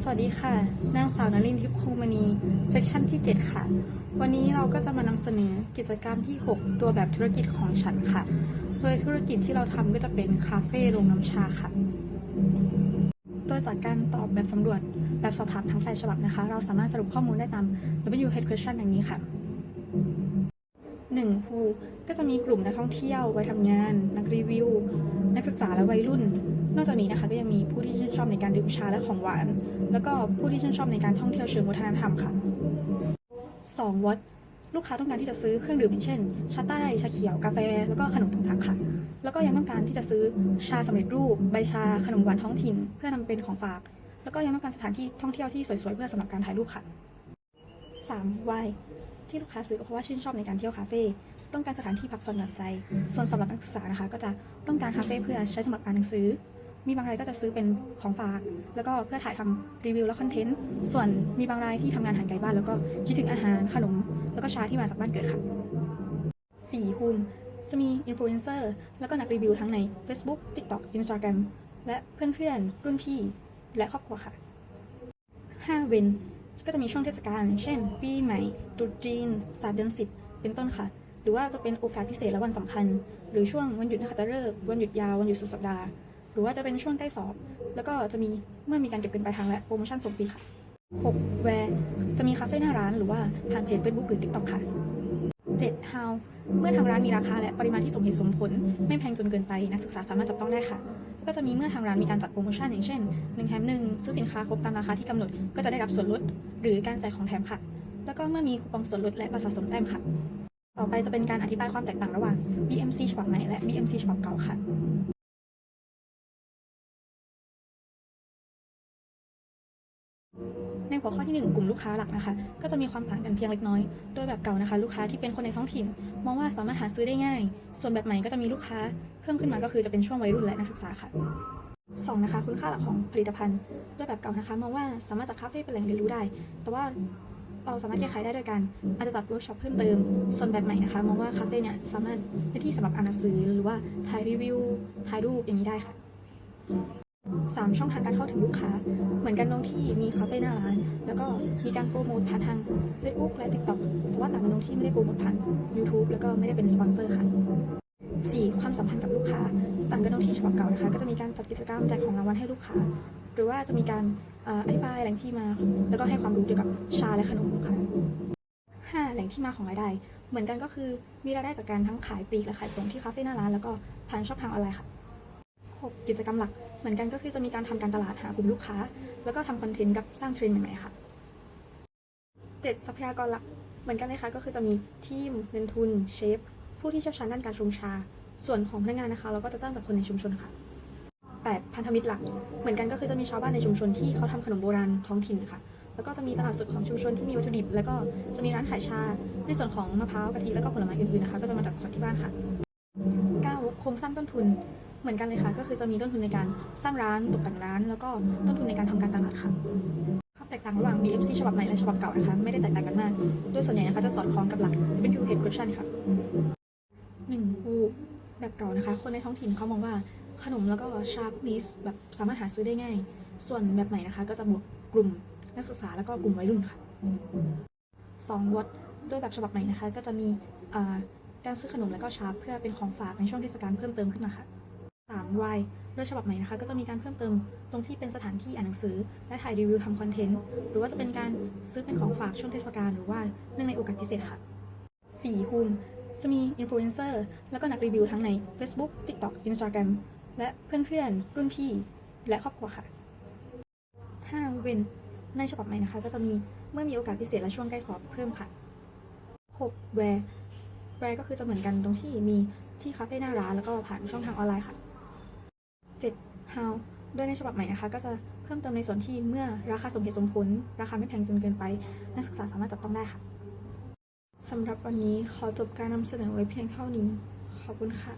สวัสดีค่ะ นางสาวนลินทิพย์คงมณี เซสชันที่ 7 ค่ะ วันนี้เราก็จะมานำเสนอกิจกรรมที่ 6 ตัวแบบธุรกิจของฉันค่ะ โดยธุรกิจที่เราทำก็จะเป็นคาเฟ่โรงน้ำชาค่ะ โดยจากการตอบแบบสำรวจแบบสอบถามทั้งแปดฉบับนะคะ เราสามารถสรุปข้อมูลได้ตาม W Head Question อย่างนี้ค่ะ 1. ภูก็จะมีกลุ่มนักท่องเที่ยว วัยทำงาน นักรีวิว นักศึกษาและวัยรุ่น นอกจากนี้นะคะก็ยังมีผู้ที่ชื่นชอบในการดื่มชาและของหวาน แล้วก็ผู้ที่ชื่นชอบในการท่องเที่ยวเชิงวัฒนธรรมค่ะ 2. วัดลูกค้าต้องการที่จะซื้อเครื่องดื่มอย่างเช่น ชาใต้ชาเขียวกาแฟ แล้วก็ขนมถุงถังค่ะ แล้วก็ยังต้องการที่จะซื้อชาสำเร็จรูป ใบชาขนมหวานท้องถิ่น เพื่อนำเป็นของฝาก แล้วก็ยังต้องการสถานที่ท่องเที่ยวที่สวยๆเพื่อสำหรับการถ่ายรูปค่ะ 3. Y ที่ลูกค้าซื้อก็เพราะว่าชื่นชอบในการเที่ยวคาเฟ่ต้องการสถานที่พักผ่อนหย่อนใจ ส่วนสำหรับนักศึกษานะคะ ก็จะต้องการคาเฟ่เพื่อใช้สำหรับอ่านหนังสือ มีบางรายก็จะซื้อเป็นของฝาก แล้วก็เพื่อถ่ายทำรีวิวและคอนเทนต์ ส่วนมีบางรายที่ทำงานห่างไกลบ้าน แล้วก็คิดถึงอาหารขนม แล้วก็ชาที่มาจากบ้านเกิดค่ะ 4. ฮูมจะมีอินฟลูเอนเซอร์แล้วก็นักรีวิวทั้งใน Facebook TikTok Instagram และเพื่อนๆ รุ่นพี่ และครอบครัวค่ะ 5. เวนก็จะมีช่วงเทศกาล เช่น ปีใหม่ตรุษจีนศาสตร์เดือนสิบเป็นต้นค่ะ หรือว่าจะเป็นโอกาสพิเศษและวันสำคัญ หรือช่วงวันหยุดนักขัตฤกษ์วันหยุดยาว วันหยุดสุดสัปดาห์ หรือว่าจะเป็นช่วงใกล้สอบ แล้วก็จะมีเมื่อมีการเก็บเงินปลายทางและโปรโมชั่นส่งฟรีค่ะ 6. แวร์จะมีคาเฟ่หน้าร้านหรือว่าผ่านเพจ Facebook หรือ TikTok ค่ะ 7. How เมื่อทางร้านมีราคาและปริมาณที่สมเหตุสมผล ไม่แพงจนเกินไปนักศึกษาสามารถจับต้องได้ค่ะ ก็จะมีเมื่อทางร้านมีการจัดโปรโมชั่นอย่างเช่น1แถม1ซื้อสินค้าครบตามราคาที่กำหนดก็จะได้รับส่วนลด หรือการจ่ายของแถมค่ะ แล้วก็เมื่อมีคูปองส่วนลดและบัตรสะสมแต้มค่ะ ต่อไปจะเป็นการอธิบายความแตกต่างระหว่าง BMC ฉบับใหม่และ BMC ฉบับเก่าค่ะ หัวข้อที่ 1 กลุ่มลูกค้าหลักนะคะ ก็จะมีความต่างกันเพียงเล็กน้อย โดยแบบเก่านะคะ ลูกค้าที่เป็นคนในท้องถิ่น มองว่าสามารถหาซื้อได้ง่าย ส่วนแบบใหม่ก็จะมีลูกค้าเพิ่มขึ้นมาก็คือจะเป็นช่วงวัยรุ่นและนักศึกษาค่ะสองนะคะคุณค่าหลักของผลิตภัณฑ์โดยแบบเก่านะคะมองว่าสามารถจัดคาเฟ่เป็นแหล่งเรียนรู้ได้ แต่ว่าเราสามารถแก้ไขได้โดยการอาจจะจัดเวิร์กช็อปเพิ่มเติม ส่วนแบบใหม่นะคะมองว่าคาเฟ่เนี่ยสามารถเป็นที่สำหรับอ่านหนังสือหรือว่าถ่ายรีวิวถ่ายรูปอย่างนี้ได้ค่ะ สามช่องทางการเข้าถึงลูกค้า เหมือนกันตรงที่มีคาเฟ่หน้าร้าน แล้วก็มีการโปรโมทผ่านทาง Facebook และ TikTok แต่ว่าต่างกันตรงที่ไม่ได้โปรโมทผ่าน YouTube แล้วก็ไม่ได้เป็นสปอนเซอร์ค่ะ 4. ความสัมพันธ์กับลูกค้า ต่างกันตรงที่ฉบับเก่านะคะ ก็จะมีการจัดกิจกรรมแจกของรางวัลให้ลูกค้า หรือว่าจะมีการเอ่ออธิบายแหล่งที่มา แล้วก็ให้ความรู้เกี่ยวกับชาและขนมค่ะ 5. แหล่งที่มาของรายได้ เหมือนกันก็คือมีรายได้จากการทั้งขายปลีกและขายส่งที่คาเฟ่หน้าร้าน แล้วก็ผ่านช่องทางออนไลน์ค่ะ 6. กิจกรรมหลัก เหมือนกันก็คือจะมีการทำการตลาดหากลุ่มลูกค้า แล้วก็ทำคอนเทนต์กับสร้างเทรนด์ใหม่ๆค่ะ 7. ทรัพยากรหลักเหมือนกันเลยค่ะก็คือจะมีทีมเงินทุนเชฟผู้ที่เชี่ยวชาญด้านการชงชา ส่วนของพนักงานนะคะ เราก็จะจ้งจากคนในชุมชนค่ะ 8. พันธมิตรหลัก เหมือนกันก็คือจะมีชาวบ้านในชุมชนที่เขาทำขนมโบราณท้องถิ่นค่ะ แล้วก็จะมีตลาดสดของชุมชนที่มีวัตถุดิบ แล้วก็จะมีร้านขายชา ในส่วนของมะพร้าวกะทิแล้วก็ผลไม้อื่นๆนะคะ ก็จะมาจากสดที่บ้านค่ะ 9. โครงสร้างต้นทุน เหมือนกันเลยค่ะ ก็คือจะมีต้นทุนในการสร้างร้านตกแต่งร้าน แล้วก็ต้นทุนในการทำการตลาดค่ะความแตกต่างระหว่าง BFC ฉบับใหม่และฉบับเก่านะคะ ไม่ได้แตกต่างกันมาก โดยส่วนใหญ่นะคะจะสอดคล้องกับหลัก W Head Question ค่ะ 1. ฮูแบบเก่านะคะ คนในท้องถิ่นเขามองว่าขนมแล้วก็ชาพวกนี้แบบสามารถหาซื้อได้ง่าย ส่วนแบบใหม่นะคะ ก็จะบวกกลุ่มนักศึกษาแล้วก็กลุ่มวัยรุ่นค่ะ 2. วัดโดยแบบฉบับใหม่นะคะ ก็จะมีการซื้อขนมแล้วก็ชาร์ฟเพื่อเป็นของฝากในช่วงเทศกาลเพิ่มเติมขึ้นมาค่ะ 3. Y โดยฉบับใหม่นะคะก็จะมีการเพิ่มเติมตรงที่เป็นสถานที่อ่านหนังสือ และถ่ายรีวิวทำคอนเทนต์หรือว่าจะเป็นการซื้อเป็นของฝากช่วงเทศกาลหรือว่าเนื่องในโอกาสพิเศษค่ะ 4. ฮูมจะมีอินฟลูเอนเซอร์แล้วก็นักรีวิวทั้งใน Facebook TikTok Instagram และเพื่อนๆ รุ่นพี่ และครอบครัวค่ะ 5. เวนในฉบับใหม่นะคะ ก็จะมีเมื่อมีโอกาสพิเศษและช่วงใกล้สอบเพิ่มค่ะ 6. แวร์แวร์ก็คือจะเหมือนกันตรงที่มีที่คาเฟ่หน้าร้านแล้วก็ผ่านช่องทางออนไลน์ค่ะ 7. how โดยในฉบับใหม่นะคะ ก็จะเพิ่มเติมในส่วนที่เมื่อราคาสมเหตุสมผล ราคาไม่แพงจนเกินไป นักศึกษาสามารถจับต้องได้ค่ะสำหรับวันนี้ขอจบการนำเสนอไว้เพียงเท่านี้ ขอบคุณค่ะ